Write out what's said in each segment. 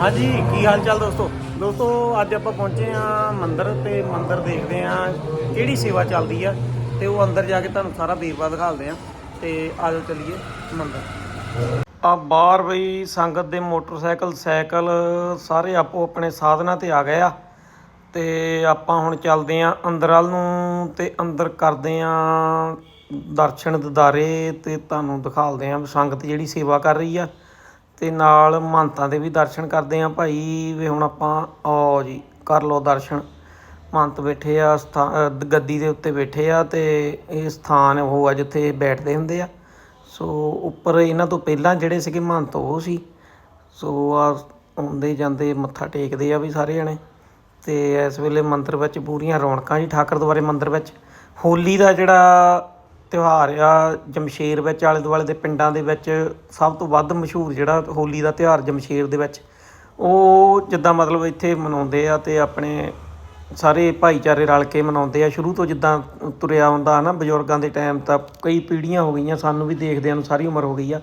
ਹਾਂਜੀ, ਕੀ ਹਾਲ ਚਾਲ ਦੋਸਤੋ? ਦੋਸਤੋ, ਅੱਜ ਆਪਾਂ ਪਹੁੰਚੇ ਆ ਮੰਦਿਰ ਤੇ ਮੰਦਿਰ ਦੇਖਦੇ ਆ ਕਿਹੜੀ ਸੇਵਾ ਚੱਲਦੀ ਆ ਤੇ ਉਹ ਅੰਦਰ ਜਾ ਕੇ ਤੁਹਾਨੂੰ ਸਾਰਾ ਵੇਰਵਾ ਦਿਖਾਉਂਦੇ ਆ ਤੇ ਆਜੋ ਚਲੀਏ ਮੰਦਿਰ। ਆ ਬਾਹਰ ਬਈ ਸੰਗਤ ਦੇ ਮੋਟਰਸਾਈਕਲ, ਸਾਈਕਲ ਸਾਰੇ ਆਪੋ ਆਪਣੇ ਸਾਧਨਾਂ ਤੇ ਆ ਗਏ ਆ ਤੇ ਆਪਾਂ ਹੁਣ ਚੱਲਦੇ ਆ ਅੰਦਰ ਵੱਲ ਨੂੰ ਤੇ ਅੰਦਰ ਕਰਦੇ ਆ ਦਰਸ਼ਨ ਦਿਦਾਰੇ ਤੇ ਤੁਹਾਨੂੰ ਦਿਖਾਲਦੇ ਆ ਸੰਗਤ ਜਿਹੜੀ ਸੇਵਾ ਕਰ ਰਹੀ ਆ। ਅਤੇ ਨਾਲ ਮਹੰਤਾਂ ਦੇ ਵੀ ਦਰਸ਼ਨ ਕਰਦੇ ਹਾਂ ਭਾਈ। ਵੀ ਹੁਣ ਆਪਾਂ, ਆਓ ਜੀ, ਕਰ ਲਓ ਦਰਸ਼ਨ। ਮਹੰਤ ਬੈਠੇ ਆ, ਸਥਾ- ਗੱਦੀ ਦੇ ਉੱਤੇ ਬੈਠੇ ਆ ਅਤੇ ਇਹ ਸਥਾਨ ਉਹ ਆ ਜਿੱਥੇ ਬੈਠਦੇ ਹੁੰਦੇ ਆ। ਸੋ ਉੱਪਰ ਇਹਨਾਂ ਤੋਂ ਪਹਿਲਾਂ ਜਿਹੜੇ ਸੀਗੇ ਮਹੰਤ ਉਹ ਸੀ। ਸੋ ਆ ਆਉਂਦੇ ਜਾਂਦੇ ਮੱਥਾ ਟੇਕਦੇ ਆ ਵੀ ਸਾਰੇ ਜਣੇ। ਤੇ ਇਸ ਵੇਲੇ ਮੰਦਰ ਵਿੱਚ ਪੂਰੀਆਂ ਰੌਣਕਾਂ ਜੀ, ਠਾਕਰ ਦੁਆਰੇ ਮੰਦਿਰ ਵਿੱਚ। ਹੋਲੀ ਦਾ ਜਿਹੜਾ ਤਿਉਹਾਰ ਆ ਜਮਸ਼ੇਰ ਵਿੱਚ, ਆਲੇ ਦੁਆਲੇ ਦੇ ਪਿੰਡਾਂ ਦੇ ਵਿੱਚ ਸਭ ਤੋਂ ਵੱਧ ਮਸ਼ਹੂਰ ਜਿਹੜਾ ਹੋਲੀ ਦਾ ਤਿਉਹਾਰ ਜਮਸ਼ੇਰ ਦੇ ਵਿੱਚ। ਉਹ ਜਿੱਦਾਂ ਮਤਲਬ ਇੱਥੇ ਮਨਾਉਂਦੇ ਆ ਤੇ ਆਪਣੇ ਸਾਰੇ ਭਾਈਚਾਰੇ ਰਲ ਕੇ ਮਨਾਉਂਦੇ ਆ। ਸ਼ੁਰੂ ਤੋਂ ਜਿੱਦਾਂ ਤੁਰਿਆ ਆਉਂਦਾ ਨਾ ਬਜ਼ੁਰਗਾਂ ਦੇ ਟਾਈਮ ਤਾਂ ਕਈ ਪੀੜ੍ਹੀਆਂ ਹੋ ਗਈਆਂ, ਸਾਨੂੰ ਵੀ ਦੇਖਦਿਆਂ ਨੂੰ ਸਾਰੀ ਉਮਰ ਹੋ ਗਈ ਆ।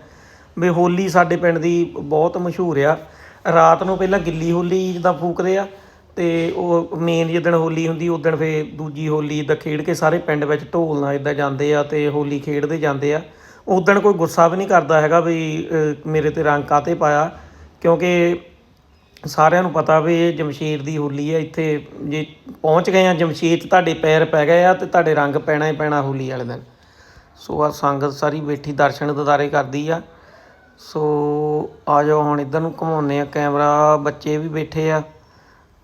ਵੀ ਹੋਲੀ ਸਾਡੇ ਪਿੰਡ ਦੀ ਬਹੁਤ ਮਸ਼ਹੂਰ ਆ। ਰਾਤ ਨੂੰ ਪਹਿਲਾਂ ਗਿੱਲੀ ਹੋਲੀ ਜਿੱਦਾਂ ਫੂਕਦੇ ਆ ਤੇ ਉਹ ਮੇਨ ਜਿੱਦਣ ਹੋਲੀ ਹੁੰਦੀ ਉਦਣ ਫੇ ਦੂਜੀ ਹੋਲੀ ਦਾ ਖੇਡ ਕੇ ਸਾਰੇ ਪਿੰਡ ਵਿੱਚ ਢੋਲ ਨਾਲ ਇਦਾਂ ਜਾਂਦੇ ਆ ਤੇ ਹੋਲੀ ਖੇਡਦੇ ਜਾਂਦੇ ਆ। ਉਦਣ ਕੋਈ ਗੁੱਸਾ ਵੀ ਨਹੀਂ ਕਰਦਾ ਹੈਗਾ ਵੀ ਮੇਰੇ ਤੇ ਰੰਗ ਕਾਤੇ ਪਾਇਆ। ਕਿਉਂਕਿ ਸਾਰਿਆਂ ਨੂੰ ਪਤਾ ਵੀ ਇਹ ਜਮਸ਼ੀਰ ਦੀ ਹੋਲੀ ਹੈ ਇੱਥੇ ਜੇ ਪਹੁੰਚ ਗਏ ਆ, ਜਮਸ਼ੀਰ 'ਚ ਤੁਹਾਡੇ ਪੈਰ ਪੈ ਗਏ ਆ ਤੇ ਤੁਹਾਡੇ ਰੰਗ ਪੈਣਾ ਹੀ ਪੈਣਾ ਹੋਲੀ ਵਾਲੇ ਦਿਨ। ਸੋ ਆ ਸੰਗਤ ਸਾਰੀ ਬੈਠੀ, ਦਰਸ਼ਨ ਦਿਦਾਰੇ ਕਰਦੀ ਆ। ਸੋ ਆ ਜਾਓ ਹੁਣ ਇਧਰ ਨੂੰ ਘੁਮਾਉਂਦੇ ਆ, ਕੈਮਰਾ ਬੱਚੇ ਵੀ ਬੈਠੇ ਆ।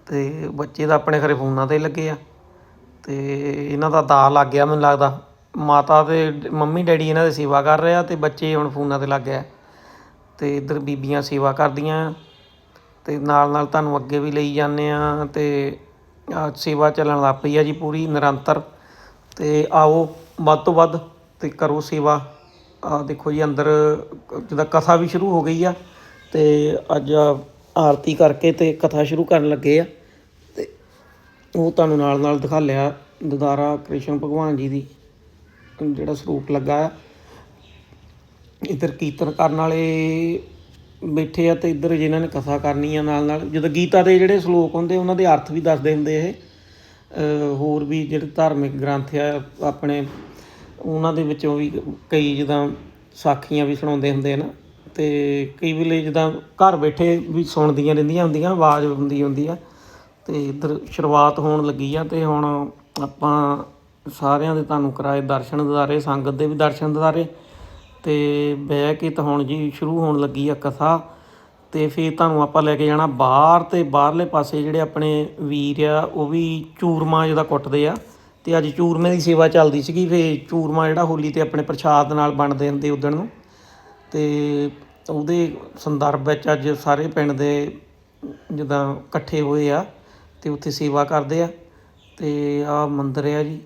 ਅਤੇ ਬੱਚੇ ਤਾਂ ਆਪਣੇ ਖਰੇ ਫੋਨਾਂ ਤੇ ਲੱਗੇ ਆ। ਅਤੇ ਇਹਨਾਂ ਦਾ ਦਾ ਲੱਗ ਗਿਆ ਮੈਨੂੰ ਲੱਗਦਾ। ਮਾਤਾ ਅਤੇ ਮੰਮੀ ਡੈਡੀ ਇਹਨਾਂ ਦੀ ਸੇਵਾ ਕਰ ਰਹੇ ਆ ਤੇ ਬੱਚੇ ਹੁਣ ਫੋਨਾਂ ਤੇ ਲੱਗ ਗਏ ਅਤੇ ਇੱਧਰ ਬੀਬੀਆਂ ਸੇਵਾ ਕਰਦੀਆਂ ਆ। ਤੇ ਨਾਲ ਨਾਲ ਤੁਹਾਨੂੰ ਅੱਗੇ ਵੀ ਲਈ ਜਾਂਦੇ ਆ ਅਤੇ ਸੇਵਾ ਚੱਲਣ ਲੱਗ ਪਈ ਆ ਜੀ ਪੂਰੀ ਨਿਰੰਤਰ। ਅਤੇ ਆਓ ਵੱਧ ਤੋਂ ਵੱਧ ਅਤੇ ਕਰੋ ਸੇਵਾ। ਆ ਦੇਖੋ ਜੀ ਅੰਦਰ ਜਿਹਦਾ ਕਥਾ ਵੀ ਸ਼ੁਰੂ ਹੋ ਗਈ ਆ। ਅਤੇ ਅੱਜ ਆਰਤੀ ਕਰਕੇ ਤੇ ਕਥਾ ਸ਼ੁਰੂ ਕਰਨ ਲੱਗੇ ਆ। ਉਹ ਤੁਹਾਨੂੰ ਨਾਲ ਨਾਲ ਦਿਖਾ ਲਿਆ ਦਦਾਰਾ ਕ੍ਰਿਸ਼ਨ ਭਗਵਾਨ ਜੀ ਦੀ, ਜਿਹੜਾ ਸਰੂਪ ਲੱਗਾ ਆ। ਇੱਧਰ ਕੀਰਤਨ ਕਰਨ ਵਾਲੇ ਬੈਠੇ ਆ ਤੇ ਇੱਧਰ ਜਿਨ੍ਹਾਂ ਨੇ ਕਥਾ ਕਰਨੀ ਆ ਨਾਲ ਨਾਲ। ਜਦੋਂ ਗੀਤਾ ਦੇ ਜਿਹੜੇ ਸ਼ਲੋਕ ਹੁੰਦੇ, ਉਹਨਾਂ ਦੇ ਅਰਥ ਵੀ ਦੱਸਦੇ ਹੁੰਦੇ ਇਹ। ਹੋਰ ਵੀ ਜਿਹੜੇ ਧਾਰਮਿਕ ਗ੍ਰੰਥ ਆ, ਆਪਣੇ ਉਹਨਾਂ ਦੇ ਵਿੱਚੋਂ ਵੀ ਕਈ ਜਿੱਦਾਂ ਸਾਖੀਆਂ ਵੀ ਸੁਣਾਉਂਦੇ ਹੁੰਦੇ ਆ ਨਾ। ਤੇ ਕਈ ਵੇਲੇ ਜਿੱਦਾਂ ਘਰ ਬੈਠੇ ਵੀ ਸੁਣਦੀਆਂ ਰਹਿੰਦੀਆਂ ਹੁੰਦੀਆਂ, ਆਵਾਜ਼ ਹੁੰਦੀ ਹੁੰਦੀ ਆ। ਤੇ ਇੱਧਰ ਸ਼ੁਰੂਆਤ ਹੋਣ ਲੱਗੀ ਆ ਤੇ ਹੁਣ ਆਪਾਂ ਸਾਰਿਆਂ ਦੇ ਤੁਹਾਨੂੰ ਕਰਾਏ ਦਰਸ਼ਨ ਦਿਦਾਰੇ, ਸੰਗਤ ਦੇ ਵੀ ਦਰਸ਼ਨ ਦਿਦਾਰੇ ਤੇ ਬਹਿ ਕੇ ਤਾਂ ਹੁਣ ਜੀ ਸ਼ੁਰੂ ਹੋਣ ਲੱਗੀ ਆ ਕਥਾ ਤੇ ਫਿਰ ਤੁਹਾਨੂੰ ਆਪਾਂ ਲੈ ਕੇ ਜਾਣਾ ਬਾਹਰ ਤੇ ਬਾਹਰਲੇ ਪਾਸੇ ਜਿਹੜੇ ਆਪਣੇ ਵੀਰ ਆ, ਉਹ ਵੀ ਚੂਰਮਾ ਜਿਹਦਾ ਕੁੱਟਦੇ ਆ ਤੇ ਅੱਜ ਚੂਰਮੇ ਦੀ ਸੇਵਾ ਚੱਲਦੀ ਸੀਗੀ ਫੇ ਚੂਰਮਾ ਜਿਹੜਾ ਹੋਲੀ ਤੇ ਆਪਣੇ ਪ੍ਰਸ਼ਾਦ ਨਾਲ ਬਣਦੇ ਹੁੰਦੇ ਉਦਣ ਨੂੰ ਤੇ ਉਹਦੇ ਸੰਦਰਭ ਵਿੱਚ ਅੱਜ ਸਾਰੇ ਪਿੰਡ ਦੇ ਜਿੱਦਾਂ ਇਕੱਠੇ ਹੋਏ ਆ ਅਤੇ ਉੱਥੇ ਸੇਵਾ ਕਰਦੇ ਆ। ਅਤੇ ਆਹ ਮੰਦਿਰ ਆ ਜੀ।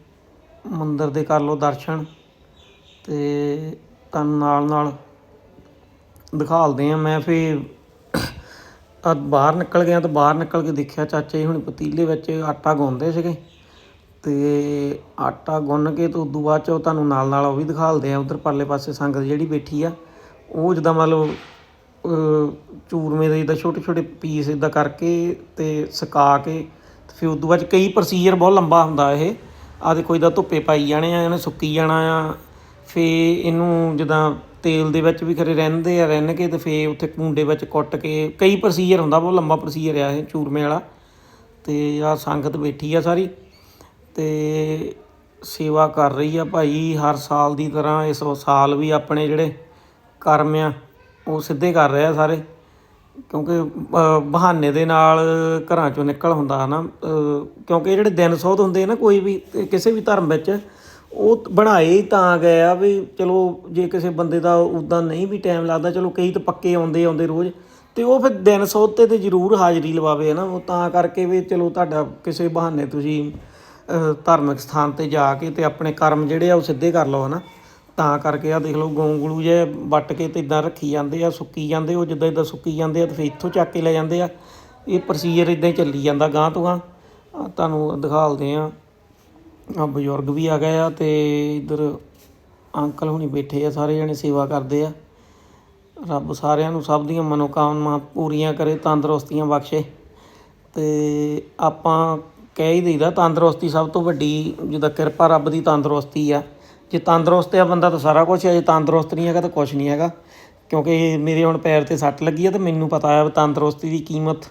ਮੰਦਿਰ ਦੇ ਕਰ ਲਓ ਦਰਸ਼ਨ ਅਤੇ ਤੁਹਾਨੂੰ ਨਾਲ ਨਾਲ ਦਿਖਾਲਦੇ ਆ। ਮੈਂ ਫਿਰ ਆ ਬਾਹਰ ਨਿਕਲ ਗਿਆ ਤਾਂ ਬਾਹਰ ਨਿਕਲ ਕੇ ਦੇਖਿਆ ਚਾਚਾ ਜੀ ਹੁਣ ਪਤੀਲੇ ਵਿੱਚ ਆਟਾ ਗੁੰਨਦੇ ਸੀਗੇ। ਤੇ ਆਟਾ ਗੁੰਨ ਕੇ ਤੇ ਉਦੋਂ ਬਾਅਦ ਚ ਉਹ ਤੁਹਾਨੂੰ ਨਾਲ ਨਾਲ ਉਹ ਵੀ ਦਿਖਾਲਦੇ ਆ। ਉਧਰ ਪਰਲੇ ਪਾਸੇ ਸੰਗਤ ਜਿਹੜੀ ਬੈਠੀ ਆ ਉਹ ਜਿੱਦਾਂ ਮਤਲਬ ਅਹ, ਚੂਰਮੇ ਦੇ ਜਿੱਦਾਂ ਛੋਟੇ ਛੋਟੇ ਪੀਸ ਇਦਾਂ ਕਰਕੇ ਤੇ ਸੁਕਾ ਕੇ, ਤੇ ਫਿਰ ਉਦੋਂ ਬਾਅਦ ਕਈ ਪ੍ਰੋਸੀਜਰ ਬਹੁਤ ਲੰਬਾ ਹੁੰਦਾ ਇਹ। ਆ ਦੇਖੋ ਇਹਦਾ ਧੁੱਪੇ ਪਾਈ ਜਾਣੇ ਆ, ਇਹਨੇ ਸੁੱਕੀ ਜਾਣਾ ਆ ਫੇ ਇਹਨੂੰ ਜਿੱਦਾਂ ਤੇਲ ਦੇ ਵਿੱਚ ਵੀ ਖਰੇ ਰਹਿੰਦੇ ਆ ਰਹਿਣ ਕੇ ਤੇ ਫੇ ਉੱਥੇ ਕੁੰਡੇ ਵਿੱਚ ਕੁੱਟ ਕੇ, ਕਈ ਪ੍ਰੋਸੀਜਰ ਹੁੰਦਾ, ਬਹੁਤ ਲੰਬਾ ਪ੍ਰੋਸੀਜਰ ਆ ਇਹ ਚੂਰਮੇ ਵਾਲਾ। ਤੇ ਆ ਸੰਗਤ ਬੈਠੀ ਆ ਸਾਰੀ, ਤੇ ਸੇਵਾ ਕਰ ਰਹੀ ਆ ਭਾਈ ਹਰ ਸਾਲ ਦੀ ਤਰ੍ਹਾਂ, ਇਸ ਸਾਲ ਵੀ ਆਪਣੇ ਜਿਹੜੇ ਕਰਮ ਆ ਉਹ ਸਿੱਧੇ ਕਰ ਰਹੇ ਆ ਸਾਰੇ ਕਿਉਂਕਿ ਬਹਾਨੇ ਦੇ ਨਾਲ ਘਰਾਂ ਚੋਂ ਨਿਕਲ ਹੁੰਦਾ ਹਨਾ ਅ, ਕਿਉਂਕਿ ਇਹ ਜਿਹੜੇ ਦਿਨ ਸੋਧ ਹੁੰਦੇ ਆ ਨਾ ਕੋਈ ਵੀ ਕਿਸੇ ਵੀ ਧਰਮ ਵਿੱਚ ਉਹ ਬਣਾਏ ਹੀ ਤਾਂ ਗਏ ਆ ਵੀ ਚਲੋ ਜੇ ਕਿਸੇ ਬੰਦੇ ਦਾ ਉਦਾਂ ਨਹੀਂ ਵੀ ਟਾਈਮ ਲੱਗਦਾ ਚਲੋ ਕਈ ਤਾਂ ਪੱਕੇ ਆਉਂਦੇ ਆਉਂਦੇ ਰੋਜ਼ ਤੇ ਉਹ ਫਿਰ ਦਿਨ ਸੋਧ ਤੇ ਤੇ ਜ਼ਰੂਰ ਹਾਜ਼ਰੀ ਲਵਾਵੇ ਹਨਾ ਉਹ ਤਾਂ ਕਰਕੇ ਵੀ ਚਲੋ ਤੁਹਾਡਾ ਕਿਸੇ ਬਹਾਨੇ ਤੁਸੀਂ ਧਾਰਮਿਕ ਸਥਾਨ ਤੇ ਜਾ ਕੇ ਤੇ ਆਪਣੇ ਕਰਮ ਜਿਹੜੇ ਆ ਉਹ ਸਿੱਧੇ ਕਰ ਲਓ ਹਨਾ। ਤਾਂ ਕਰਕੇ ਆ ਦੇਖ ਲਓ, ਗੋਂਗਲੂ ਜੇ ਵੱਟ ਕੇ ਤੇ ਇਦਾਂ ਰੱਖੀ ਜਾਂਦੇ ਆ, ਸੁੱਕੀ ਜਾਂਦੇ, ਉਹ ਜਿੱਦਾਂ ਇਦਾਂ ਸੁੱਕੀ ਜਾਂਦੇ ਆ ਤੇ ਫਿਰ ਇੱਥੋਂ ਚੱਕ ਕੇ ਲੈ ਜਾਂਦੇ ਆ। ਇਹ ਪ੍ਰੋਸੀਜਰ ਇਦਾਂ ਹੀ ਚੱਲੀ ਜਾਂਦਾ ਗਾਂ ਤੋਂ ਗਾਂ ਤੁਹਾਨੂੰ ਦਿਖਾਲਦੇ ਆ। ਆ ਬਜ਼ੁਰਗ ਵੀ ਆ ਗਏ ਆ ਤੇ ਇਧਰ ਅੰਕਲ ਹੁਣੀ ਬੈਠੇ ਆ, ਸਾਰੇ ਜਣੇ ਸੇਵਾ ਕਰਦੇ ਆ। ਰੱਬ ਸਾਰਿਆਂ ਨੂੰ ਸਭ ਦੀਆਂ ਮਨੋਕਾਮਨਾ ਪੂਰੀਆਂ ਕਰੇ, ਤੰਦਰੁਸਤੀਆਂ ਬਖਸ਼ੇ। ਤੇ ਆਪਾਂ ਕਹਿ ਹੀ ਦਈਦਾ, ਤੰਦਰੁਸਤੀ ਸਭ ਤੋਂ ਵੱਡੀ, ਜਿੱਦਾਂ ਕਿਰਪਾ ਰੱਬ ਦੀ ਤੰਦਰੁਸਤੀ ਆ। ਜੇ ਤੰਦਰੁਸਤ ਆ ਬੰਦਾ ਤਾਂ ਸਾਰਾ ਕੁਝ ਹੈ ਜੇ ਤੰਦਰੁਸਤ ਨਹੀਂ ਹੈਗਾ ਤਾਂ ਕੁਝ ਨਹੀਂ ਹੈਗਾ। ਕਿਉਂਕਿ ਮੇਰੇ ਹੁਣ ਪੈਰ ਤੇ ਸੱਟ ਲੱਗੀ ਆ ਤਾਂ ਮੈਨੂੰ ਪਤਾ ਆ ਵੀ ਤੰਦਰੁਸਤੀ ਦੀ ਕੀਮਤ।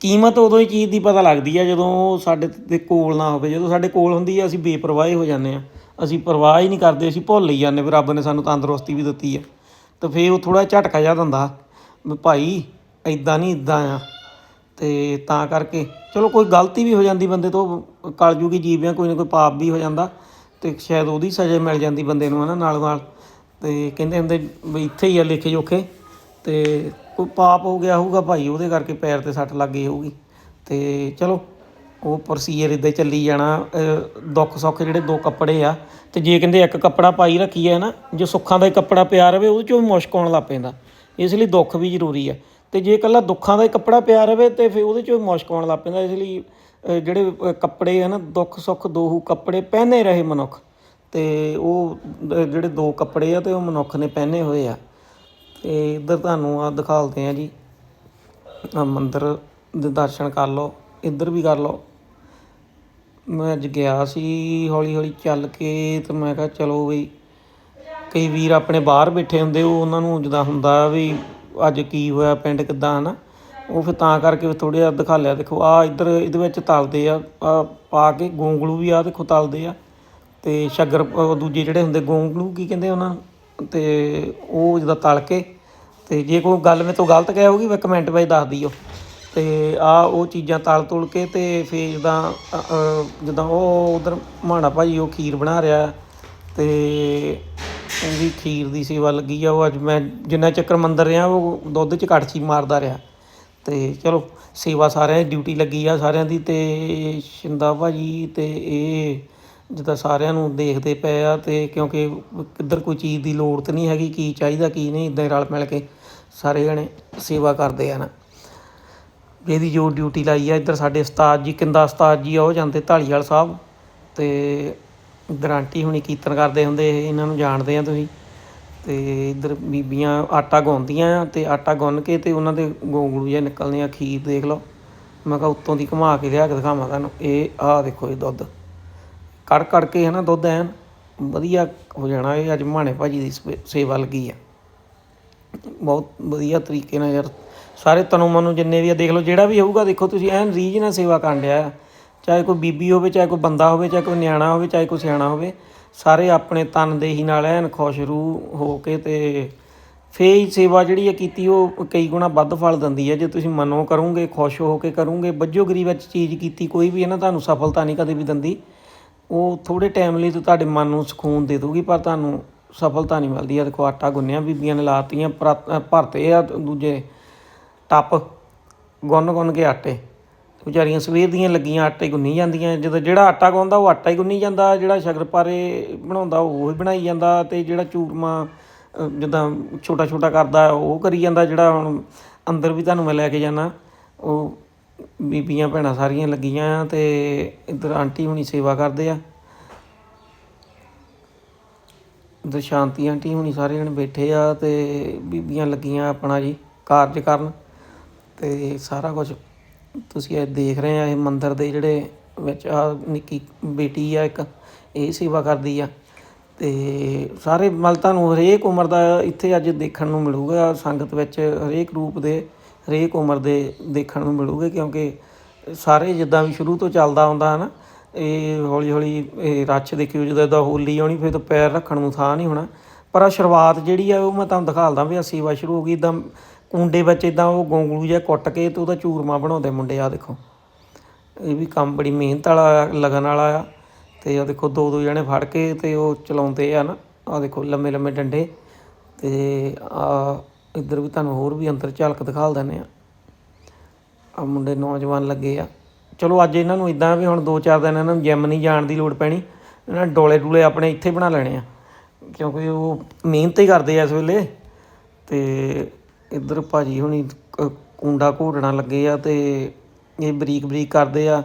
ਕੀਮਤ ਉਦੋਂ ਹੀ ਚੀਜ਼ ਦੀ ਪਤਾ ਲੱਗਦੀ ਆ, ਜਦੋਂ ਸਾਡੇ ਦੇ ਕੋਲ ਨਾ ਹੋਵੇ। ਜਦੋਂ ਸਾਡੇ ਕੋਲ ਹੁੰਦੀ ਆ, ਅਸੀਂ ਬੇਪਰਵਾਹ ਹੋ ਜਾਂਦੇ ਆ। ਅਸੀਂ ਪਰਵਾਹ ਹੀ ਨਹੀਂ ਕਰਦੇ, ਅਸੀਂ ਭੁੱਲ ਹੀ ਜਾਂਦੇ ਵੀ ਰੱਬ ਨੇ ਸਾਨੂੰ ਤੰਦਰੁਸਤੀ ਵੀ ਦਿੱਤੀ ਆ। ਤਾਂ ਫੇਰ ਉਹ ਥੋੜਾ ਝਟਕਾ ਜਿਹਾ ਦਿੰਦਾ, ਵੀ ਭਾਈ ਐਦਾਂ ਨਹੀਂ ਇਦਾਂ ਆ। ਤੇ ਤਾਂ ਕਰਕੇ, ਚਲੋ ਕੋਈ ਗਲਤੀ ਵੀ ਹੋ ਜਾਂਦੀ ਬੰਦੇ ਤੋਂ, ਕਲਯੁਗੀ ਜੀਵ ਆ ਕੋਈ ਨਾ ਕੋਈ ਪਾਪ ਵੀ ਹੋ ਜਾਂਦਾ। ਤੇ ਸ਼ਾਇਦ ਉਹਦੀ ਸਜ਼ਾ ਮਿਲ ਜਾਂਦੀ ਬੰਦੇ ਨੂੰ, ਹਨਾ, ਨਾਲ ਨਾਲ। ਤੇ ਕਹਿੰਦੇ ਹੁੰਦੇ ਵੀ ਇੱਥੇ ਹੀ ਆ ਲੇਖੇ ਜੋਖੇ। ਤੇ ਕੋਈ ਪਾਪ ਹੋ ਗਿਆ ਹੋਊਗਾ ਭਾਈ, ਉਹਦੇ ਕਰਕੇ ਪੈਰ ਤੇ ਸੱਟ ਲੱਗ ਗਈ ਹੋਊਗੀ। ਤੇ ਚਲੋ, ਉਹ ਪ੍ਰੋਸੀਜਰ ਇਦਾਂ ਚੱਲੀ ਜਾਣਾ। ਦੁੱਖ ਸੁੱਖ ਜਿਹੜੇ ਦੋ ਕੱਪੜੇ ਆ, ਤੇ ਜੇ ਕਹਿੰਦੇ ਇੱਕ ਕੱਪੜਾ ਪਾਈ ਰੱਖੀਏ ਨਾ ਜੋ ਸੁੱਖਾਂ ਦਾ ਹੀ ਕੱਪੜਾ ਪਿਆ ਰਵੇ, ਉਹਦੇ ਚੋਂ ਵੀ ਮੁਸ਼ਕ ਆਉਣ ਲੱਗ ਪੈਂਦਾ। ਇਸ ਲਈ ਦੁੱਖ ਵੀ ਜ਼ਰੂਰੀ ਆ। ਤੇ ਜੇ ਇਕੱਲਾ ਦੁੱਖਾਂ ਦਾ ਹੀ ਕੱਪੜਾ ਪਿਆ ਰਵੇ, ਤੇ ਫਿਰ ਉਹਦੇ ਚੋਂ ਵੀ ਮੁਸ਼ਕ ਆਉਣ ਲੱਗ ਪੈਂਦਾ। ਇਸ ਲਈ ਜਿਹੜੇ ਕੱਪੜੇ ਆ ਨਾ, ਦੁੱਖ ਸੁੱਖ ਦੋਹੂ ਕੱਪੜੇ ਪਹਿਨੇ ਰਹੇ ਮਨੁੱਖ। ਤੇ ਉਹ ਜਿਹੜੇ ਦੋ ਕੱਪੜੇ ਆ ਤੇ ਉਹ ਮਨੁੱਖ ਨੇ ਪਹਿਨੇ ਹੋਏ ਆ। ਤੇ ਇੱਧਰ ਤੁਹਾਨੂੰ ਆ ਦਿਖਾਲਦੇ ਆ ਜੀ। ਆ ਮੰਦਿਰ ਦੇ ਦਰਸ਼ਨ ਕਰ ਲਓ, ਇੱਧਰ ਵੀ ਕਰ ਲਓ। ਮੈਂ ਅੱਜ ਗਿਆ ਸੀ ਹੌਲੀ ਹੌਲੀ ਚੱਲ ਕੇ ਤੇ ਮੈਂ ਕਿਹਾ ਚਲੋ ਵੀ ਕਈ ਵੀਰ ਆਪਣੇ ਬਾਹਰ ਬੈਠੇ ਹੁੰਦੇ, ਉਹ ਉਹਨਾਂ ਨੂੰ ਜਿੱਦਾਂ ਹੁੰਦਾ ਵੀ ਅੱਜ ਕੀ ਹੋਇਆ, ਪਿੰਡ ਕਿੱਦਾਂ ਹਨਾ ਉਹ ਫਿਰ ਤਾਂ ਕਰਕੇ ਥੋੜ੍ਹਾ ਜਿਹਾ ਦਿਖਾ ਲਿਆ। ਦੇਖੋ ਆ ਇੱਧਰ ਇਹਦੇ ਵਿੱਚ ਤਲਦੇ ਆ ਆਹ ਪਾ ਕੇ ਗੋਂਗਲੂ ਵੀ ਆ ਦੇਖੋ ਤਲਦੇ ਆ। ਤੇ ਸ਼ੱਗਰ ਉਹ ਦੂਜੇ ਜਿਹੜੇ ਹੁੰਦੇ ਗੋਂਗਲੂ ਕੀ ਕਹਿੰਦੇ ਉਹਨਾਂ? ਨੂੰ ਤੇ ਉਹ ਜਿੱਦਾਂ ਤਲ ਕੇ ਤੇ ਜੇ ਕੋਈ ਗੱਲ ਮੇਰੇ ਤੋਂ ਗਲਤ ਕਹਿ ਹੋਊਗੀ ਮੈਂ ਕਮੈਂਟ ਵਿੱਚ ਦੱਸ ਦਿਓ। ਤੇ ਆ ਉਹ ਚੀਜ਼ਾਂ ਤਲ ਤੁਲ ਕੇ ਤੇ ਫਿਰ ਜਿੱਦਾਂ ਅ, ਜਿੱਦਾਂ ਉਹ ਉਧਰ ਮਾਣਾ ਭਾਜੀ ਉਹ ਖੀਰ ਬਣਾ ਰਿਹਾ। ਤੇ ਉਹਦੀ ਖੀਰ ਦੀ ਸੇਵਾ ਲੱਗੀ ਆ ਉਹ ਅੱਜ ਮੈਂ ਜਿੰਨਾ ਚੱਕਰ ਮੰਦਰ ਰਿਹਾ ਉਹ ਦੁੱਧ 'ਚ ਕੜਛੀ ਮਾਰਦਾ ਰਿਹਾ। ਅਤੇ ਚਲੋ, ਸੇਵਾ ਸਾਰਿਆਂ ਦੀ ਡਿਊਟੀ ਲੱਗੀ ਆ ਸਾਰਿਆਂ ਦੀ ਅਤੇ ਸ਼ਿੰਦਾ ਭਾਅ ਜੀ ਅਤੇ ਇਹ ਜਿੱਦਾਂ ਸਾਰਿਆਂ ਨੂੰ ਦੇਖਦੇ ਪਏ ਆ ਅਤੇ ਕਿਉਂਕਿ ਕਿੱਧਰ ਕੋਈ ਚੀਜ਼ ਦੀ ਲੋੜ ਤੇ ਨਹੀਂ ਹੈਗੀ, ਕੀ ਚਾਹੀਦਾ, ਕੀ ਨਹੀਂ, ਇੱਦਾਂ ਰਲ ਮਿਲ ਕੇ ਸਾਰੇ ਜਣੇ ਸੇਵਾ ਕਰਦੇ ਆ ਨਾ। ਇਹਦੀ ਜੋ ਡਿਊਟੀ ਲਾਈ ਆ, ਇੱਧਰ ਸਾਡੇ ਉਸਤਾਦ ਜੀ, ਕਿੰਦਾ ਉਸਤਾਦ ਜੀ ਆ, ਉਹ ਜਾਂਦੇ ਢਾਲੀਵਾਲ ਸਾਹਿਬ ਅਤੇ ਗਰੰਟੀ ਹੁਣੀ ਕੀਰਤਨ ਕਰਦੇ ਹੁੰਦੇ ਇਹਨਾਂ ਨੂੰ ਜਾਣਦੇ ਆ ਤੁਸੀਂ। ਅਤੇ ਇੱਧਰ ਬੀਬੀਆਂ ਆਟਾ ਗੁੰਨਦੀਆਂ ਆ ਅਤੇ ਆਟਾ ਗੁੰਨ ਕੇ ਅਤੇ ਉਹਨਾਂ ਦੇ ਗੋਂਗਲੂ ਜਿਹਾ ਨਿਕਲਦੇ ਆ, ਖੀਰ ਦੇਖ ਲਓ। ਮੈਂ ਕਿਹਾ ਉੱਤੋਂ ਦੀ ਘੁਮਾ ਕੇ ਲਿਆ ਕੇ ਦਿਖਾਵਾਂ ਤੁਹਾਨੂੰ। ਇਹ ਆਹ ਦੇਖੋ ਇਹ ਦੁੱਧ। ਕੜ ਕੜ ਕੇ ਹੈ ਨਾ ਦੁੱਧ ਐਨ, ਵਧੀਆ ਹੋ ਜਾਣਾ ਇਹ, ਅੱਜ ਮਾਣੇ ਭਾਜੀ ਦੀ ਸਵੇ- ਸੇਵਾ ਲੱਗੀ ਆ। ਬਹੁਤ ਵਧੀਆ ਤਰੀਕੇ ਨਾਲ ਯਾਰ, ਸਾਰੇ ਤਨੋਂ ਮਨੋਂ ਜਿੰਨੇ ਵੀ ਆ, ਦੇਖ ਲਓ ਜਿਹੜਾ ਵੀ ਹੋਊਗਾ ਦੇਖੋ ਤੁਸੀਂ ਐਨ ਰੀਝ ਨਾਲ ਸੇਵਾ ਕਰਨ ਡਿਆ ਚਾਹੇ ਕੋਈ ਬੀਬੀ ਹੋਵੇ, ਚਾਹੇ ਕੋਈ ਬੰਦਾ ਹੋਵੇ, ਚਾਹੇ ਕੋਈ ਨਿਆਣਾ ਹੋਵੇ, ਚਾਹੇ ਕੋਈ ਸਿਆਣਾ ਹੋਵੇ ਸਾਰੇ ਆਪਣੇ ਤਨ ਦੇਹੀ ਨਾਲ ਐਨ ਖੁਸ਼ ਰੂਹ ਹੋ ਕੇ ਤੇ ਫੇਰ ਸੇਵਾ ਜਿਹੜੀ ਹੈ ਕੀਤੀ, ਉਹ ਕਈ ਗੁਣਾ ਵੱਧ ਫਲ ਦਿੰਦੀ ਹੈ। ਜੇ ਤੁਸੀਂ ਮਨੋਂ ਕਰੋਗੇ, ਖੁਸ਼ ਹੋ ਕੇ ਕਰੋਗੇ ਬੱਜੋਗਰੀ ਵਿੱਚ ਚੀਜ਼ ਕੀਤੀ, ਕੋਈ ਵੀ ਹੈ ਨਾ ਤੁਹਾਨੂੰ ਸਫਲਤਾ ਨਹੀਂ ਕਦੇ ਵੀ ਦਿੰਦੀ। ਉਹ ਥੋੜੇ ਟਾਈਮ ਲਈ ਤਾਂ ਤੁਹਾਡੇ ਮਨ ਨੂੰ ਸਕੂਨ ਦੇ ਦੂਗੀ ਪਰ ਤੁਹਾਨੂੰ ਸਫਲਤਾ ਨਹੀਂ ਮਿਲਦੀ। ਆ ਦੇਖੋ, ਆਟਾ ਗੁੰਨਿਆ, ਬੀਬੀਆਂ ਨੇ ਲਾਤੀਆਂ ਪਰਾਤ- ਭਰਤੇ ਆ ਦੂਜੇ ਟੱਪ ਗੁੰਨ ਗੁੰਨ ਕੇ ਆਟੇ। ਵਿਚਾਰੀਆਂ ਸਵੇਰ ਦੀਆਂ ਲੱਗੀਆਂ, ਆਟੇ ਗੁੰਨੀ ਜਾਂਦੀਆਂ। ਜਦੋਂ ਜਿਹੜਾ ਆਟਾ ਗੁੰਨਦਾ, ਉਹ ਆਟਾ ਹੀ ਗੁੰਨੀ ਜਾਂਦਾ। ਜਿਹੜਾ ਸ਼ਕਰਪਾਰੇ ਬਣਾਉਂਦਾ, ਉਹ ਹੀ ਬਣਾਈ ਜਾਂਦਾ ਤੇ ਜਿਹੜਾ ਚੂਰਮਾ ਜਿੱਦਾਂ ਛੋਟਾ ਛੋਟਾ ਕਰਦਾ, ਉਹ ਕਰੀ ਜਾਂਦਾ। ਜਿਹੜਾ ਹੁਣ ਅੰਦਰ ਵੀ ਤੁਹਾਨੂੰ ਮੈਂ ਲੈ ਕੇ ਜਾਣਾ ਉਹ ਬੀਬੀਆਂ ਭੈਣਾਂ ਸਾਰੀਆਂ ਲੱਗੀਆਂ ਆ ਤੇ ਇੱਧਰ ਆਂਟੀ ਹੁਣੀ ਸੇਵਾ ਕਰਦੇ ਆ। ਇੱਧਰ ਸ਼ਾਂਤੀ ਆਂਟੀ ਹੁਣੀ ਸਾਰੇ ਜਣੇ ਬੈਠੇ ਆ ਤੇ ਬੀਬੀਆਂ ਲੱਗੀਆਂ ਆਪਣਾ ਜੀ, ਕਾਰਜ ਕਰਨ ਤੇ ਸਾਰਾ ਕੁਝ ਤੁਸੀਂ ਇਹ ਦੇਖ ਰਹੇ ਆ, ਇਹ ਮੰਦਿਰ ਦੇ ਜਿਹੜੇ ਵਿੱਚ ਆ ਨਿੱਕੀ ਬੇਟੀ ਆ ਇੱਕ, ਇਹ ਸੇਵਾ ਕਰਦੀ ਆ। ਤੇ ਸਾਰੇ ਮਲ ਤੁਹਾਨੂੰ ਹਰੇਕ ਉਮਰ ਦਾ ਇੱਥੇ ਅੱਜ ਦੇਖਣ ਨੂੰ ਮਿਲੂਗਾ, ਸੰਗਤ ਵਿੱਚ ਹਰੇਕ ਰੂਪ ਦੇ, ਹਰੇਕ ਉਮਰ ਦੇ ਦੇਖਣ ਨੂੰ ਮਿਲੂਗੇ, ਕਿਉਂਕਿ ਸਾਰੇ ਜਿੱਦਾਂ ਵੀ ਸ਼ੁਰੂ ਤੋਂ ਚੱਲਦਾ ਆਉਂਦਾ ਹਨਾ, ਇਹ ਹੌਲੀ ਹੌਲੀ ਇਹ ਰੱਛ ਦੇਖਿਓ, ਜਦੋਂ ਦਾ ਹੋਲੀ ਆਉਣੀ, ਫਿਰ ਤਾਂ ਪੈਰ ਰੱਖਣ ਨੂੰ ਥਾਂ ਨਹੀਂ ਹੋਣਾ। ਪਰ ਆ ਸ਼ੁਰੂਆਤ ਜਿਹੜੀ ਆ, ਉਹ ਮੈਂ ਤੁਹਾਨੂੰ ਦਿਖਾਲਦਾ ਵੀ ਆ ਸੇਵਾ ਸ਼ੁਰੂ ਹੋ ਗਈ, ਇਦਾਂ ਕੁੰਡੇ ਵਿੱਚ ਇਦਾਂ ਉਹ ਗੋਂਗਲੂ ਜਿਹਾ ਕੁੱਟ ਕੇ ਤੇ ਉਹਦਾ ਚੂਰਮਾ ਬਣਾਉਂਦੇ ਮੁੰਡੇ ਆ ਦੇਖੋ। ਇਹ ਵੀ ਕੰਮ ਬੜੀ ਮਿਹਨਤ ਵਾਲਾ, ਲਗਨ ਵਾਲਾ ਆ। ਤੇ ਆ ਦੇਖੋ, ਦੋ ਦੋ ਜਣੇ ਫੜ ਕੇ ਤੇ ਉਹ ਚਲਾਉਂਦੇ ਆ ਨਾ ਆ ਦੇਖੋ, ਲੰਮੇ ਲੰਮੇ ਡੰਡੇ। ਤੇ ਆ ਇੱਧਰ ਵੀ ਤੁਹਾਨੂੰ ਹੋਰ ਵੀ ਅੰਦਰ ਝਲਕ ਦਿਖਾਲ ਦਿੰਦੇ ਆ। ਆ ਮੁੰਡੇ ਨੌਜਵਾਨ ਲੱਗੇ ਆ। ਚਲੋ, ਅੱਜ ਇਹਨਾਂ ਨੂੰ ਇਦਾਂ ਵੀ ਹੁਣ 2-4 ਦਿਨ ਇਹਨਾਂ ਨੂੰ ਜਿਮ ਨਹੀਂ ਜਾਣ ਦੀ ਲੋੜ ਪੈਣੀ। ਇਹਨਾਂ ਡੋਲੇ ਡੂਲੇ ਆਪਣੇ ਇੱਥੇ ਬਣਾ ਲੈਣੇ ਆ। ਕਿਉਂਕਿ ਉਹ ਮਿਹਨਤ ਹੀ ਕਰਦੇ ਆ ਇਸ ਵੇਲੇ। ਤੇ ਇੱਧਰ ਭਾਜੀ ਹੁਣੀ ਕ- ਕੁੰਡਾ ਘੋੜਨਾ ਲੱਗੇ ਆ ਤੇ ਇਹ ਬਰੀਕ ਬਰੀਕ ਕਰਦੇ ਆ।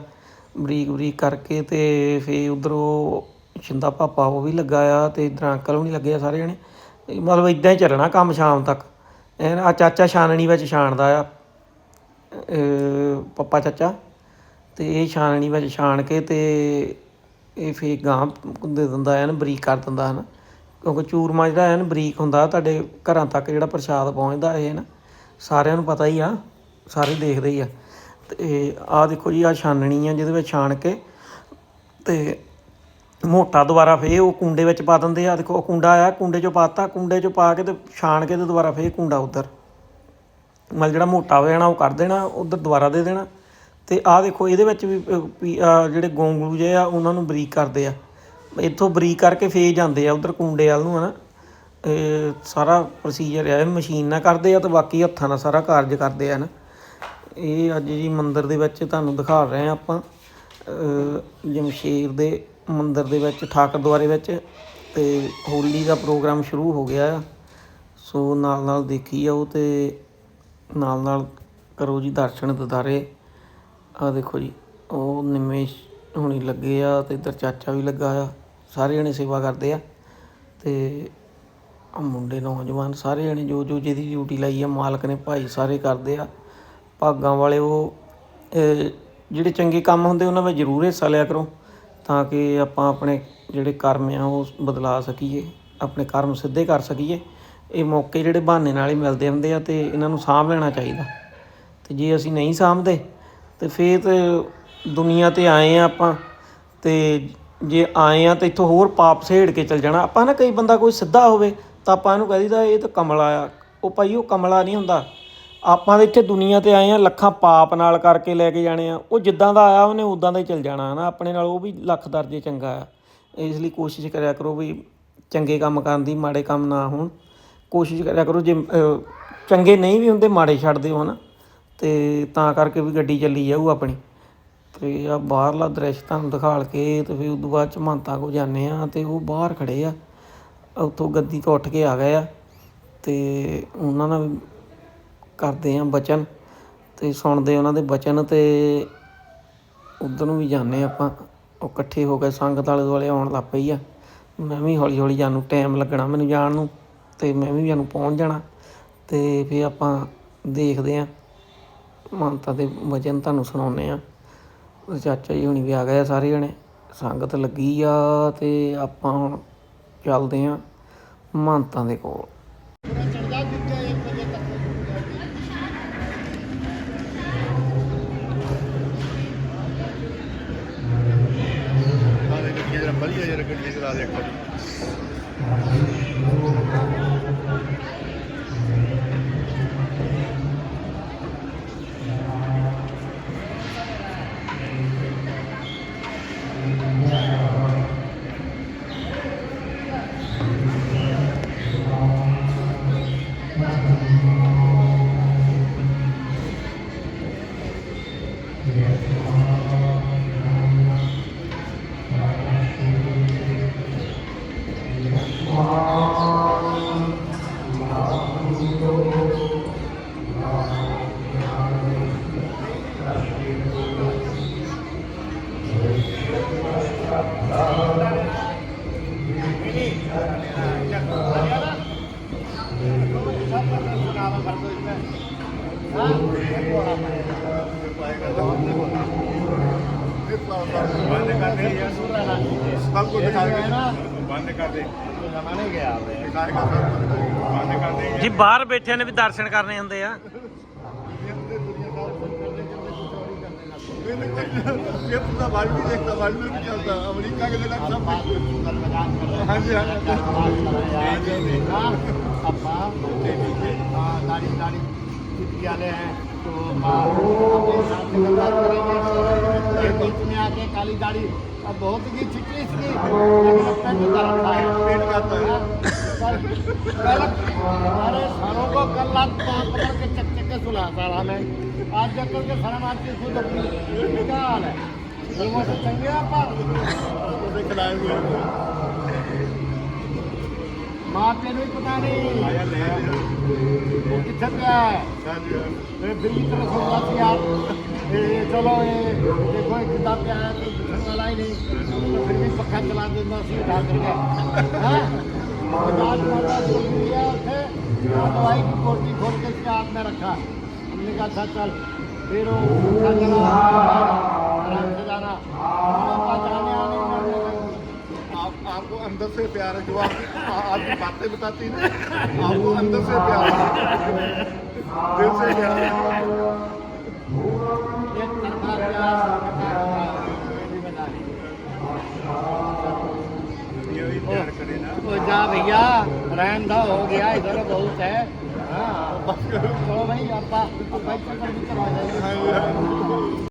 ਬਰੀਕ ਬਰੀਕ ਕਰਕੇ ਤੇ ਫੇ ਉਧਰੋਂ ਸ਼ਿੰਦਾ ਪਾਪਾ ਉਹ ਵੀ ਲੱਗਾ ਆ ਤੇ ਇਧਰ ਅੰਕਲ ਵੀ ਲੱਗੇ ਆ ਸਾਰੇ ਜਣੇ। ਮਤਲਬ ਇਦਾਂ ਹੀ ਚੱਲਣਾ ਕੰਮ ਸ਼ਾਮ ਤੱਕ। ਇਹ ਆ ਚਾਚਾ ਛਾਨਣੀ ਵਿੱਚ ਛਾਣਦਾ ਆ। ਅਹ, ਪੱਪਾ ਚਾਚਾ। ਤੇ ਇਹ ਛਾਨਣੀ ਵਿੱਚ ਛਾਣ ਕੇ ਤੇ ਇਹ ਫੇਰ ਗਾਂ ਦੇ ਦਿੰਦਾ ਐਨ ਬਰੀਕ ਕਰ ਦਿੰਦਾ ਹੈ ਨਾ ਕਿਉਂਕਿ ਚੂਰਮਾ ਜਿਹੜਾ ਹੈ ਨਾ ਬਰੀਕ ਹੁੰਦਾ, ਤੁਹਾਡੇ ਘਰਾਂ ਤੱਕ ਜਿਹੜਾ ਪ੍ਰਸ਼ਾਦ ਪਹੁੰਚਦਾ ਇਹ ਨਾ, ਸਾਰਿਆਂ ਨੂੰ ਪਤਾ ਹੀ ਆ, ਸਾਰੇ ਦੇਖਦੇ ਹੀ ਆ। ਤੇ ਆਹ ਦੇਖੋ ਜੀ ਆ ਛਾਨਣੀ ਆ, ਜਿਹਦੇ ਵਿੱਚ ਛਾਣ ਕੇ ਤੇ ਮੋਟਾ ਦੁਬਾਰਾ ਫੇਰ ਉਹ ਕੁੰਡੇ ਵਿੱਚ ਪਾ ਦਿੰਦੇ ਆ। ਦੇਖੋ, ਉਹ ਕੁੰਡਾ ਆ ਕੁੰਡੇ 'ਚੋਂ ਪਾਤਾ, ਕੁੰਡੇ 'ਚੋਂ ਪਾ ਕੇ ਤੇ ਛਾਣ ਕੇ ਤੇ ਦੁਬਾਰਾ ਫੇਰ ਕੁੰਡਾ ਉੱਧਰ। ਮਤਲਬ ਜਿਹੜਾ ਮੋਟਾ ਹੋ ਜਾਣਾ, ਉਹ ਕਰ ਦੇਣਾ, ਉਧਰ ਦੁਬਾਰਾ ਦੇ ਦੇਣਾ। ਤੇ ਆਹ ਦੇਖੋ, ਇਹਦੇ ਵਿੱਚ ਵੀ ਜਿਹੜੇ ਗੋਂਗਲੂ ਜੇ ਆ, ਉਹਨਾਂ ਨੂੰ ਬਰੀਕ ਕਰਦੇ ਆ। ਇੱਥੋਂ ਬਰੀਕ ਕਰਕੇ ਫੇਰ ਜਾਂਦੇ ਆ ਉਧਰ ਕੁੰਡੇ ਵਾਲ ਨੂੰ ਹਨਾ। ਇਹ ਸਾਰਾ ਪ੍ਰੋਸੀਜਰ ਆ ਇਹ ਮਸ਼ੀਨ ਨਾਲ ਕਰਦੇ ਆ ਤੇ ਬਾਕੀ ਹੱਥਾਂ ਨਾਲ ਸਾਰਾ ਕਾਰਜ ਕਰਦੇ ਆ ਨਾ ਇਹ ਅੱਜ ਜੀ ਮੰਦਿਰ ਦੇ ਵਿੱਚ ਤੁਹਾਨੂੰ ਦਿਖਾ ਰਹੇ ਆ ਆਪਾਂ ਅਹ, ਜਮਸ਼ੇਰ ਦੇ ਮੰਦਿਰ ਦੇ ਵਿੱਚ ਠਾਕਰ ਦੁਆਰੇ ਵਿੱਚ ਤੇ ਹੋਲੀ ਦਾ ਪ੍ਰੋਗਰਾਮ ਸ਼ੁਰੂ ਹੋ ਗਿਆ ਆ। ਸੋ ਨਾਲ ਨਾਲ ਦੇਖੀ ਜਾਓ ਤੇ ਨਾਲ ਨਾਲ ਕਰੋ ਜੀ ਦਰਸ਼ਨ ਦਿਦਾਰੇ। ਆ ਦੇਖੋ ਜੀ ਉਹ ਨਿਮੇਸ਼ ਹੁਣੀ ਲੱਗੇ ਆ ਤੇ ਇੱਧਰ ਚਾਚਾ ਵੀ ਲੱਗਾ ਆ। ਸਾਰੇ ਜਣੇ ਸੇਵਾ ਕਰਦੇ ਆ। ਅਤੇ ਆ ਮੁੰਡੇ ਨੌਜਵਾਨ ਸਾਰੇ ਜਣੇ ਜੋ ਜੋ ਜਿਹਦੀ ਡਿਊਟੀ ਲਾਈ ਆ, ਮਾਲਕ ਨੇ ਭਾਈ ਸਾਰੇ ਕਰਦੇ ਆ। ਭਾਗਾਂ ਵਾਲੇ ਉਹ ਜਿਹੜੇ ਚੰਗੇ ਕੰਮ ਹੁੰਦੇ ਉਹਨਾਂ ਵਿੱਚ ਜ਼ਰੂਰ ਹਿੱਸਾ ਲਿਆ ਕਰੋ, ਤਾਂ ਕਿ ਆਪਾਂ ਆਪਣੇ ਜਿਹੜੇ ਕਰਮ ਆ ਉਹ ਬਦਲਾ ਸਕੀਏ, ਆਪਣੇ ਕਰਮ ਸਿੱਧੇ ਕਰ ਸਕੀਏ। ਇਹ ਮੌਕੇ ਜਿਹੜੇ ਬਹਾਨੇ ਨਾਲ ਹੀ ਮਿਲਦੇ ਹੁੰਦੇ ਆ ਤੇ ਇਹਨਾਂ ਨੂੰ ਸਾਂਭ ਲੈਣਾ ਚਾਹੀਦਾ। ਤੇ ਜੇ ਅਸੀਂ ਨਹੀਂ ਸਾਂਭਦੇ, ਤੇ ਫੇਰ ਤੇ ਦੁਨੀਆ ਤੇ ਆਏ ਆ ਆਪਾਂ, ਤੇ ਜੇ ਆਏ ਆ ਤਾਂ ਇੱਥੋਂ ਹੋਰ ਪਾਪ ਸਹੇੜ ਕੇ ਚਲ ਜਾਣਾ, ਆਪਾਂ ਨਾ ਕਈ ਬੰਦਾ ਕੋਈ ਸਿੱਧਾ ਹੋਵੇ, ਤਾਂ ਆਪਾਂ ਇਹਨੂੰ ਕਹਿ ਦਈਦਾ, ਇਹ ਤਾਂ ਕਮਲਾ ਆ। ਉਹ ਭਾਈ, ਉਹ ਕਮਲਾ ਨਹੀਂ ਹੁੰਦਾ। ਆਪਾਂ ਤਾਂ ਇੱਥੇ ਦੁਨੀਆ ਤੇ ਆਏ ਆ, ਲੱਖਾਂ ਪਾਪ ਨਾਲ ਕਰਕੇ ਲੈ ਕੇ ਜਾਣੇ ਆ। ਉਹ ਜਿੱਦਾਂ ਦਾ ਆਇਆ, ਉਹਨੇ ਉਦਾਂ ਦਾ ਹੀ ਚਲ ਜਾਣਾ ਨਾ ਆਪਣੇ ਨਾਲ ਉਹ ਵੀ ਲੱਖ ਦਰਜੇ ਚੰਗਾ ਆ। ਇਸ ਲਈ ਕੋਸ਼ਿਸ਼ ਕਰਿਆ ਕਰੋ ਵੀ ਚੰਗੇ ਕੰਮ ਕਰਨ ਦੀ, ਮਾੜੇ ਕੰਮ ਨਾ ਹੋਣ। ਕੋਸ਼ਿਸ਼ ਕਰਿਆ ਕਰੋ, ਜੇ ਚੰਗੇ ਨਹੀਂ ਵੀ ਹੁੰਦੇ, ਮਾੜੇ ਛੱਡਦੇ ਹੋ ਨਾ ਤੇ ਤਾਂ ਕਰਕੇ ਵੀ ਗੱਡੀ ਚੱਲੀ ਜਾਊ ਆਪਣੀ। ਤੇ ਆ ਬਾਹਰਲਾ ਦ੍ਰਿਸ਼ ਤੁਹਾਨੂੰ ਦਿਖਾਲ ਕੇ ਤੇ ਫਿਰ ਉਦੋਂ ਬਾਅਦ ਚ ਮਹੰਤਾਂ ਕੋ ਜਾਂਦੇ ਆ ਤੇ ਉਹ ਬਾਹਰ ਖੜੇ ਆ। ਉੱਥੋਂ ਗੱਦੀ ਤੋਂ ਉੱਠ ਕੇ ਆ ਗਏ ਆ ਤੇ ਉਹਨਾਂ ਨਾਲ ਕਰਦੇ ਆ ਬਚਨ ਤੇ ਸੁਣਦੇ ਉਹਨਾਂ ਦੇ ਬਚਨ ਤੇ ਉਧਰ ਨੂੰ ਵੀ ਜਾਂਦੇ ਆਪਾਂ। ਉਹ ਇਕੱਠੇ ਹੋ ਕੇ ਸੰਗਤ ਆਲੇ ਦੁਆਲੇ ਆਉਣ ਲੱਗ ਪਈ ਆ। ਮੈਂ ਵੀ ਹੌਲੀ ਹੌਲੀ ਜਾਣ ਨੂੰ ਟਾਈਮ ਲੱਗਣਾ ਮੈਨੂੰ ਜਾਣ ਨੂੰ ਤੇ ਮੈਂ ਵੀ ਜਾਨੂੰ ਪਹੁੰਚ ਜਾਣਾ ਤੇ ਫਿਰ ਆਪਾਂ ਦੇਖਦੇ ਆ ਮੰਨਤਾ ਦੇ ਵਚਨ ਤੁਹਾਨੂੰ ਸੁਣਾਉਂਦੇ ਆ ਤੇ ਚਾਚਾ ਜੀ ਹੁਣੀ ਵੀ ਆ ਗਏ ਆ ਸਾਰੇ ਜਣੇ। ਸੰਗਤ ਲੱਗੀ ਆ ਤੇ ਆਪਾਂ ਹੁਣ ਚੱਲਦੇ ਆ ਮਹੰਤਾਂ ਦੇ ਕੋਲ। ਵਧੀਆ ਜਰਾ ਗੱਡੀਆਂ ਚਲਾ ਦੇ ਇੱਕ ਬੰਦ ਸਭ ਕੁਝ ਦਿਖਾ ਕੇ ਬੰਦ ਕਰ ਦੇ ਜਮਾਨੇ ਗਿਆ ਵੇ ਜੀ ਬਾਹਰ ਬੈਠਿਆਂ ਨੇ ਵੀ ਦਰਸ਼ਨ ਕਰਨੇ ਹੁੰਦੇ ਆ। ये पूरा बाल्टी देखता बाल्टी में क्या होता अमेरिका के दिन सब हाँ जी हाँ गाड़ी गाड़ी वाले हैं तो बीच में आके काली गाड़ी अब बहुत ही छिटली इसकी पेट करता है कल हमारे सारों को कल रात पकड़ के चक के सुला सारा में। आज जब तक शर्म आती खुद अपनी क्या हाल है लोगों से चंगे आप माँ तेन भी पता नहीं वो कितने पे है दिल्ली तरफ हो जाती यार ये चलो ये देखो एक किताब पे आया तो दुखने वाला ही नहीं फिर भी पक्का चला देना सी उठा करके हाँ आज माता जो भी है उसे दवाई की कोटी खोल के इसके हाथ में रखा हमने कहा अच्छा चल। फिर वो आराम से जाना पापा जाने आने। आप आपको अंदर से प्यार है जो आपकी आ- आपकी बातें बताती है आपको अंदर से प्यार है। दिल से प्यार है। जा भैया रहन हो गया इधर बहुत है। ਚਲੋ ਭਾਈ ਆਪਾਂ ਆਪਾਂ ਇੱਥੇ ਕਰਵਾ ਲੈਂਦੇ ਹਾਂ